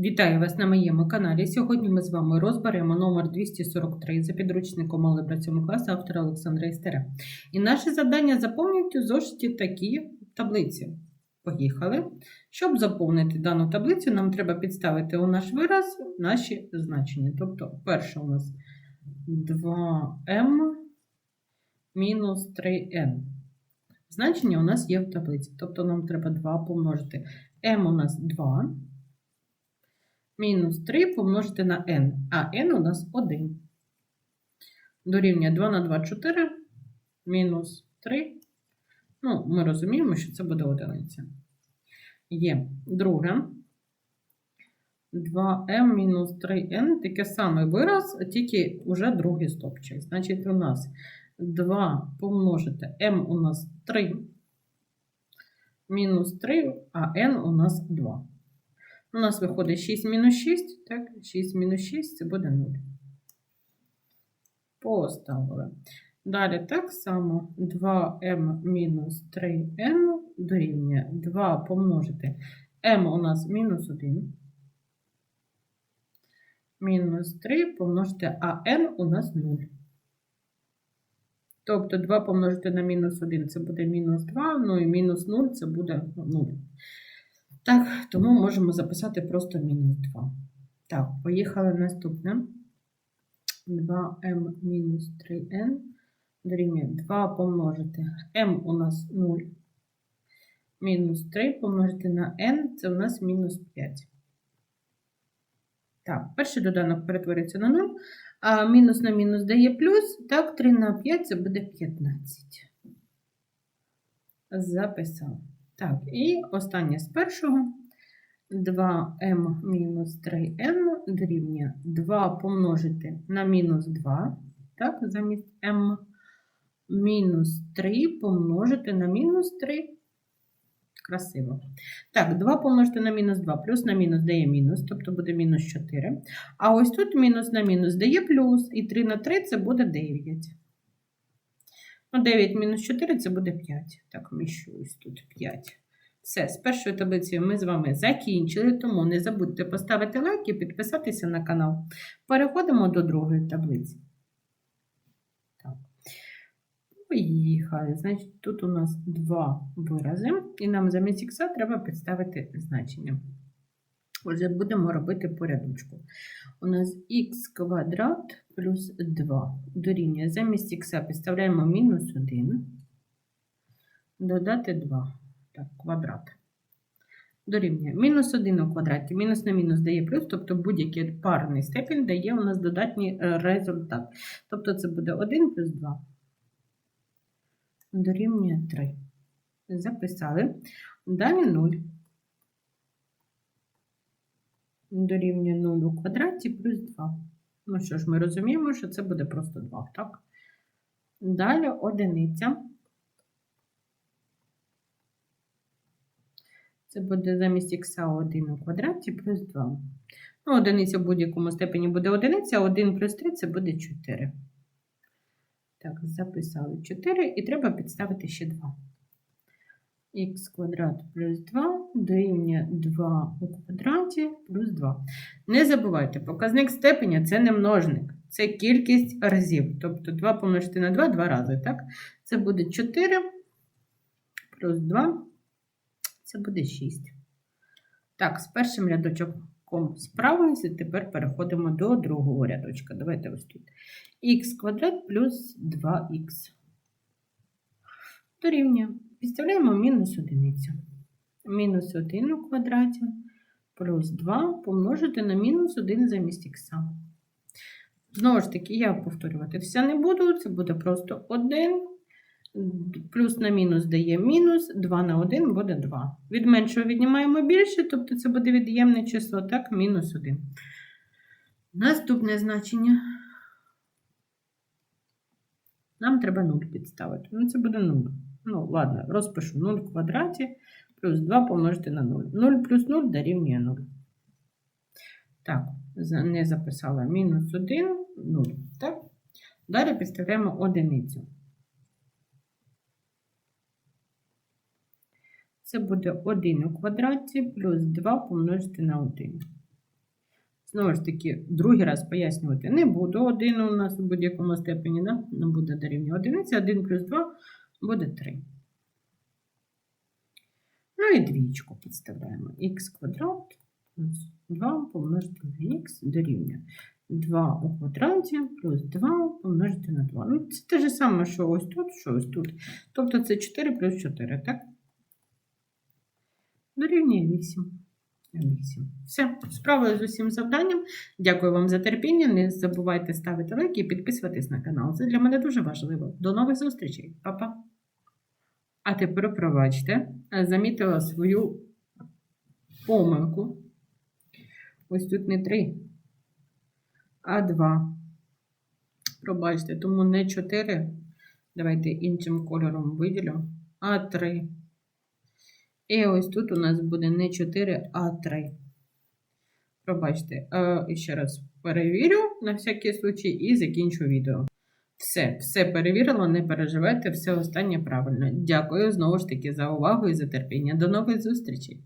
Вітаю вас на моєму каналі. Сьогодні ми з вами розберемо номер 243 за підручником Алgebra 7 класу автора Олександра Істера. І наше завдання заповнити у зошиті такі таблиці. Поїхали. Щоб заповнити дану таблицю, нам треба підставити у наш вираз наші значення. Тобто, перше у нас 2m мінус 3n. Значення у нас є в таблиці. Тобто нам треба 2 помножити. m у нас 2. Мінус 3 помножити на n, а n у нас 1. Дорівнює 2 на 2 4, мінус 3. Ну, ми розуміємо, що це буде одиниця. Є друге. 2m мінус 3n таке саме вираз, тільки вже другий стопчик. Значить, у нас 2 помножити m у нас 3, мінус 3, а n у нас 2. У нас виходить 6 мінус 6, так, 6 мінус 6 це буде 0. Поставили. Далі так само 2m мінус 3n дорівнює 2 помножити m у нас мінус 1. Мінус 3 помножити, а n у нас 0. Тобто 2 помножити на мінус 1 це буде мінус 2, ну і мінус 0 це буде 0. Так, тому можемо записати просто мінус 2. Так, поїхали наступне. 2m мінус 3n дорівнює 2 помножити. m у нас 0. Мінус 3 помножити на n це у нас мінус 5. Так, перший доданок перетворюється на 0, а мінус на мінус дає плюс. Так, 3 на 5 це буде 15. Записав. Так, і останнє з першого. 2m мінус 3n дорівнює 2 помножити на мінус 2, так, замість m, мінус 3 помножити на мінус 3. Красиво. Так, 2 помножити на мінус 2, плюс на мінус дає мінус, тобто буде мінус 4. А ось тут мінус на мінус дає плюс, і 3 на 3 це буде 9. Ну, 9 мінус 4 це буде 5. Так, вміщу ось тут 5. Все, з першою таблицею ми з вами закінчили, тому не забудьте поставити лайк і підписатися на канал. Переходимо до другої таблиці. Поїхали. Значить, тут у нас два вирази, і нам замість ікса треба підставити значення. Отже, будемо робити порядочку. У нас х квадрат плюс 2 дорівнює. Замість х підставляємо мінус 1, додати 2. Так, квадрат. Дорівнює. Мінус 1 у квадраті. Мінус на мінус дає плюс, тобто будь-який парний степінь дає у нас додатній е, результат. Тобто це буде 1 плюс 2. Дорівнює 3. Записали. Далі 0. Дорівнює 0 у квадраті плюс 2. Ну що ж, ми розуміємо, що це буде просто 2, так? Далі одиниця. Це буде замість х 1 у квадраті плюс 2. Ну, одиниця в будь-якому степені буде одиниця, 1 плюс 3 це буде 4. Так, записали 4 і треба підставити ще 2. Х квадрат плюс 2 дорівнює 2 у квадраті плюс 2. Не забувайте, показник степеня це не множник, це кількість разів. Тобто 2 помножити на 2 два рази. так? Це буде 4 плюс 2 це буде 6. Так, з першим рядочком справилися, тепер переходимо до другого рядочка. Давайте ось тут. х квадрат плюс 2х. Дорівнює. Підставляємо мінус одиницю. Мінус 1 у квадраті плюс 2 помножити на мінус 1 замість х. Знову ж таки, я повторюватися не буду, це буде просто 1 Плюс на мінус дає мінус, 2 на 1 буде 2. Від меншого віднімаємо більше, тобто це буде від'ємне число, так, мінус 1. Наступне значення. Нам треба 0 підставити. Ну, це буде 0. Ну, ладно, розпишу 0 в квадраті плюс 2 помножити на 0. 0 плюс 0 дорівнює 0. Так, не записала мінус 1, 0. Так? Далі підставляємо одиницю. Це буде 1 у квадраті плюс 2 помножити на 1. Знову ж таки, другий раз пояснювати не буду. Один у нас у будь-якому степені да? не буде дорівнює одиниці, 1 плюс 2 буде 3. Ну і двічку підставляємо. х квадрат плюс 2 помножити на х дорівнює 2 у квадраті плюс 2 помножити на 2. Ну, це те ж саме, що ось тут, що ось тут. Тобто це 4 плюс 4, так? Дорівнює 8. 8. Все, справою з усім завданням. Дякую вам за терпіння. Не забувайте ставити лайки і підписуватись на канал. Це для мене дуже важливо. До нових зустрічей. Па-па. А тепер пробачте, замітила свою помилку. Ось тут не 3, а 2. Пробачте, тому не 4. Давайте іншим кольором виділю, а 3. І ось тут у нас буде не 4, а 3. Пробачте, е, ще раз перевірю на всякий случай і закінчу відео. Все, все перевірила, не переживайте, все останнє правильно. Дякую знову ж таки за увагу і за терпіння. До нових зустрічей!